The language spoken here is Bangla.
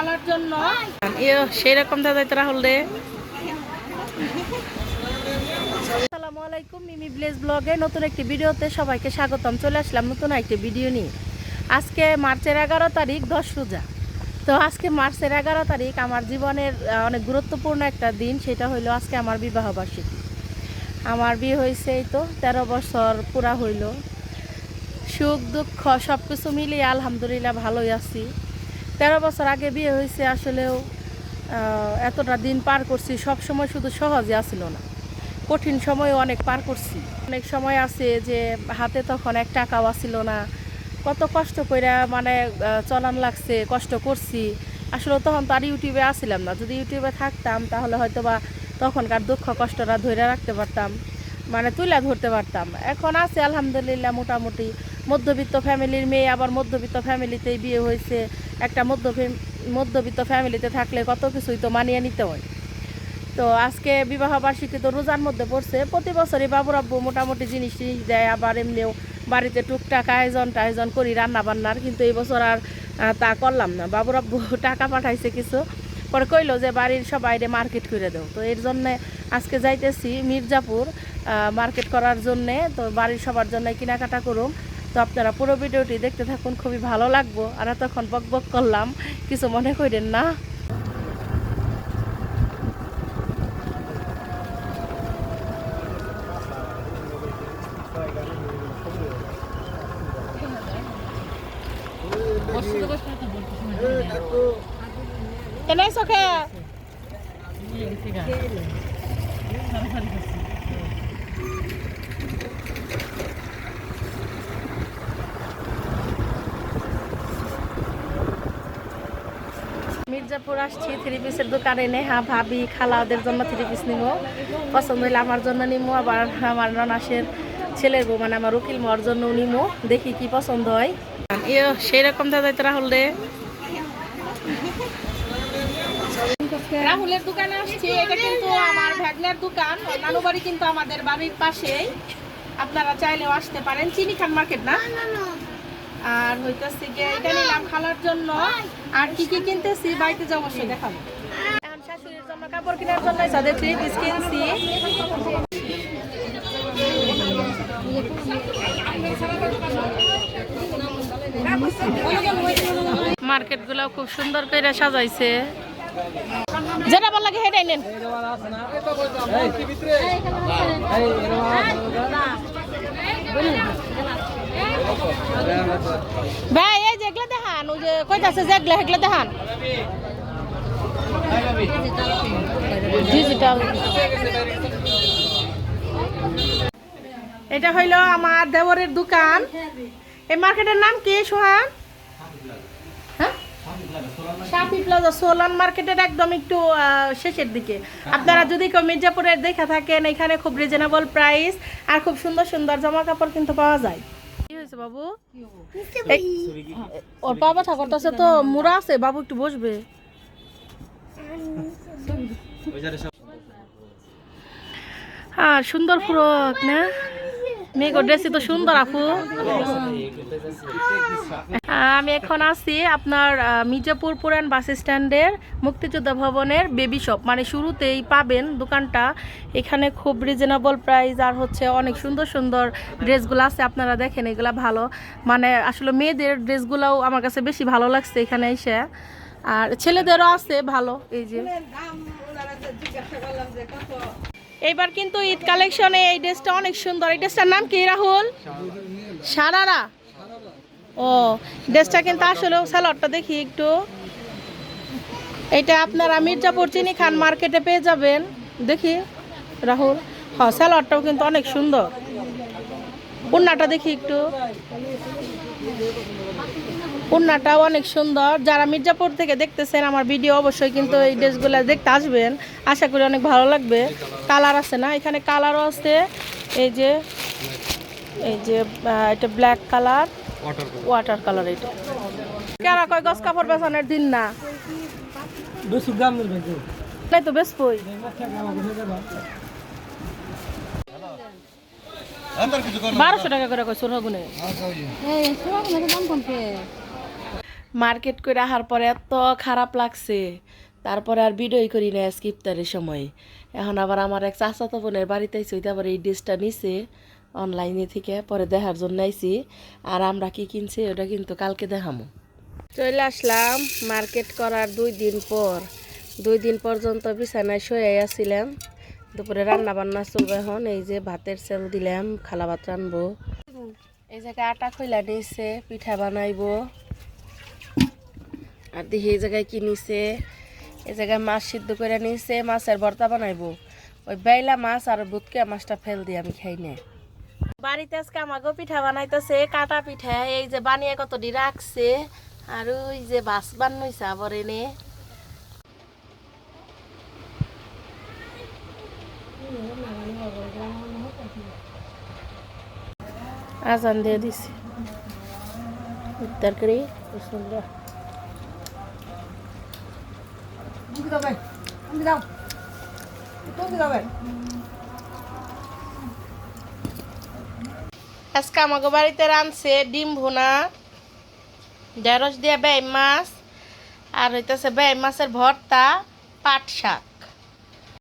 খালার জন্য। ইয়ে সেই রকম দাদা তো রাহুল রে। আসসালামু আলাইকুম মিমি ব্লেজ ব্লগে নতুন একটি ভিডিওতে সবাইকে স্বাগতম। চলে আসলাম নতুন একটি ভিডিও নিয়ে। আজকে মার্চের এগারো তারিখ দশ রোজা। তো আজকে মার্চের এগারো তারিখ আমার জীবনের অনেক গুরুত্বপূর্ণ একটা দিন সেটা হইল আজকে আমার বিবাহ বার্ষিকী আমার বিয়ে হয়েছে এই তো তেরো বছর পুরা হইল। সুখ দুঃখ সব কিছু মিলিয়ে আলহামদুলিল্লাহ ভালোই আছি। তেরো বছর আগে বিয়ে হয়েছে, আসলেও এতটা দিন পার করছি, সব সময় শুধু সহজে আসিল না। কঠিন সময়ও অনেক পার করছি। অনেক সময় আছে যে, হাতে তখন এক টাকাও আসিল না। কত কষ্ট করে মানে চলান লাগছে, কষ্ট করছি। আসলে তখন তো আর ইউটিউবে আসিলাম না। যদি ইউটিউবে থাকতাম, তাহলে হয়তো বা তখনকার দুঃখ কষ্টটা ধরে রাখতে পারতাম। মানে তুলে ধরতে পারতাম। এখন আছে, আলহামদুলিল্লাহ, মোটামুটি। মধ্যবিত্ত ফ্যামিলির মেয়ে, আবার মধ্যবিত্ত ফ্যামিলিতেই বিয়ে হয়েছে। একটা মধ্য মধ্যবিত্ত ফ্যামিলিতে থাকলে কত কিছুই তো মানিয়ে নিতে হয়। তো আজকে বিবাহ বার্ষিকী তো রোজার মধ্যে পড়ছে। প্রতি বছরই বাবুর আব্বু মোটামুটি জিনিস টিনিস দেয়, আবার এমনিও বাড়িতে টুকটাক আয়োজন টায়োজন করি রান্না বান্নার কিন্তু এই বছর আর তা করলাম না। বাবুর আব্বু টাকা পাঠাইছে কিছু। পরে কইলো যে বাড়ির সবাইরে মার্কেট করে দেও। তো এর জন্যে আজকে যাইতেছি মির্জাপুর মার্কেট করার জন্যে। তো বাড়ির সবার জন্য কেনাকাটা করুম। তো আপনারা পুরো ভিডিওটি দেখতে থাকুন, খুবই ভালো লাগবো। আর তখন বক বক করলাম, কিছু মনে করেন না। মির্জাপুর আসছি থ্রি পিসের দোকানে নেহা ভাবি খালা ওদের জন্য থ্রি পিস নিব পছন্দ হইলে আমার জন্য নিবো আবার আমার ননাসের ছেলের বউ মানে আমার উকিল মর জন্য নিবো দেখি কি পছন্দ হয়। ইয়ে সেই রকম দাদা তো রাহুল রে রাহুলের দোকানে আসছি এটা কিন্তু আমার ভ্যাগনার দোকান নানু বাড়ি কিন্তু আমাদের বাড়ির পাশেই। আপনারা চাইলেও আসতে পারেন চিনি খান মার্কেট না? আর হইতাছে গিয়ে এটা নিলাম খালার জন্য আর কি কি কিনতেছি বাড়িতে যে অবশ্যই দেখাবো এখন শাশুড়ির জন্য কাপড় কেনার জন্য তাদের থ্রি পিস কিনছি মার্কেটগুলো খুব সুন্দর করে সাজাইছে যেটা ভালো লাগে হেঁটাই নেন ভাই এই যেগুলো দেখান ওই যে কইতাছে যেগুলো সেগুলো দেখান। ডিজিটাল এটা হইল আমার দেওরের দোকান। এই মার্কেটের নাম কি সোহান? হ্যাঁ? শাপি প্লাজা সোলান মার্কেটের একদম একটু শেষের দিকে। আপনারা যদি কেউ মির্জাপুরের দেখা থাকেন এখানে খুব রিজনেবল প্রাইস আর খুব সুন্দর সুন্দর জামা কাপড় কিন্তু পাওয়া যায়। হয়েছে বাবু? ওর বাবা ঠাকুর আছে তো মুড়া আছে বাবু একটু বসবে। হ্যাঁ সুন্দর ফ্রক না? মেয়েগো ড্রেসই তো সুন্দর, আপু। আমি এখন আছি আপনার মির্জাপুর পুরান বাস স্ট্যান্ডের মুক্তিযোদ্ধা ভবনের বেবি শপ মানে শুরুতেই পাবেন দোকানটা। এখানে খুব রিজনেবল প্রাইস আর হচ্ছে অনেক সুন্দর সুন্দর ড্রেসগুলো আছে। আপনারা দেখেন, এগুলা ভালো। মানে আসলে মেয়েদের ড্রেসগুলোও আমার কাছে বেশি ভালো লাগছে এখানে এসে। আর ছেলেদেরও আছে, ভালো, এই যে। এইবার কিন্তু ঈদ কালেকশনে এই ড্রেসটা অনেক সুন্দর। এই ড্রেসটার নাম কি রাহুল? সারারা। ও, ড্রেসটা কিন্তু আসলে স্যালাডটা দেখি একটু। এটা আপনারা মির্জাপুর চিনি খান মার্কেটে পেয়ে যাবেন। দেখি, রাহুল। হ্যাঁ স্যালাডটাও কিন্তু অনেক সুন্দর। উন্নাটা দেখি একটু। উন্নাটাও অনেক সুন্দর। যারা মির্জাপুর থেকে দেখতেছেন আমার ভিডিও অবশ্যই কিন্তু এই ড্রেসগুলো দেখতে আসবেন। আশা করি অনেক ভালো লাগবে। কালার আছে না? এখানে কালারও আছে। এই যে এই যে এটা ব্ল্যাক কালার। ওয়াটার কালার এটা। কেরা কয় গছ কাপড় বেচানোর দিন না? দাম তাই তো বেশ বই বারোশো টাকা করে কয় সোনাগুনে মার্কেট করে আসার পরে এত খারাপ লাগছে। তারপরে আর ভিডিওই করি না আজকে ইফতারের সময়। এখন আবার আমার এক চাচাতো বোনের বাড়িতে আইসি তারপরে এই ড্রেসটা নিছে অনলাইনে থেকে, পরে দেখার জন্য আইসি আর আমরা কি কিনছি, ওটা কিন্তু কালকে দেখামো। চলে আসলাম মার্কেট করার দুই দিন পর। দুই দিন পর্যন্ত বিছানায় শুয়ে আসছিলাম দুপুরে রান্না বান্না চলবে এখন, এই যে ভাতের সেল দিলাম খালা ভাত রানবো। এই জায়গায় আটা খইলা নিয়েছে পিঠা বানাইবো। আর দেখি এই জায়গায় কি নিছে? এই জায়গায় মাছ সিদ্ধ করে নিছে মাছের ভর্তা বানাইবো। ওই বেলা মাছ আর বুটকে মাছটা ফেল দিয়ে আমি খাই না। বাড়িতে আজকে আমাকেও পিঠা বানাইতেছে, কাটা পিঠা। এই যে বানিয়ে কতটি রাখছে, আর ওই যে বাস বানাইছে আবার এনে। আজান দিয়ে দিছি। তরকারি বিসমিল্লাহ আজকে আমাকে বাড়িতে রাঁধছে ডিম ভুনা, ঢেঁড়স দিয়ে বেয় মাছ, আর হইতেছে বেয় মাছের ভর্তা, পাট শাক।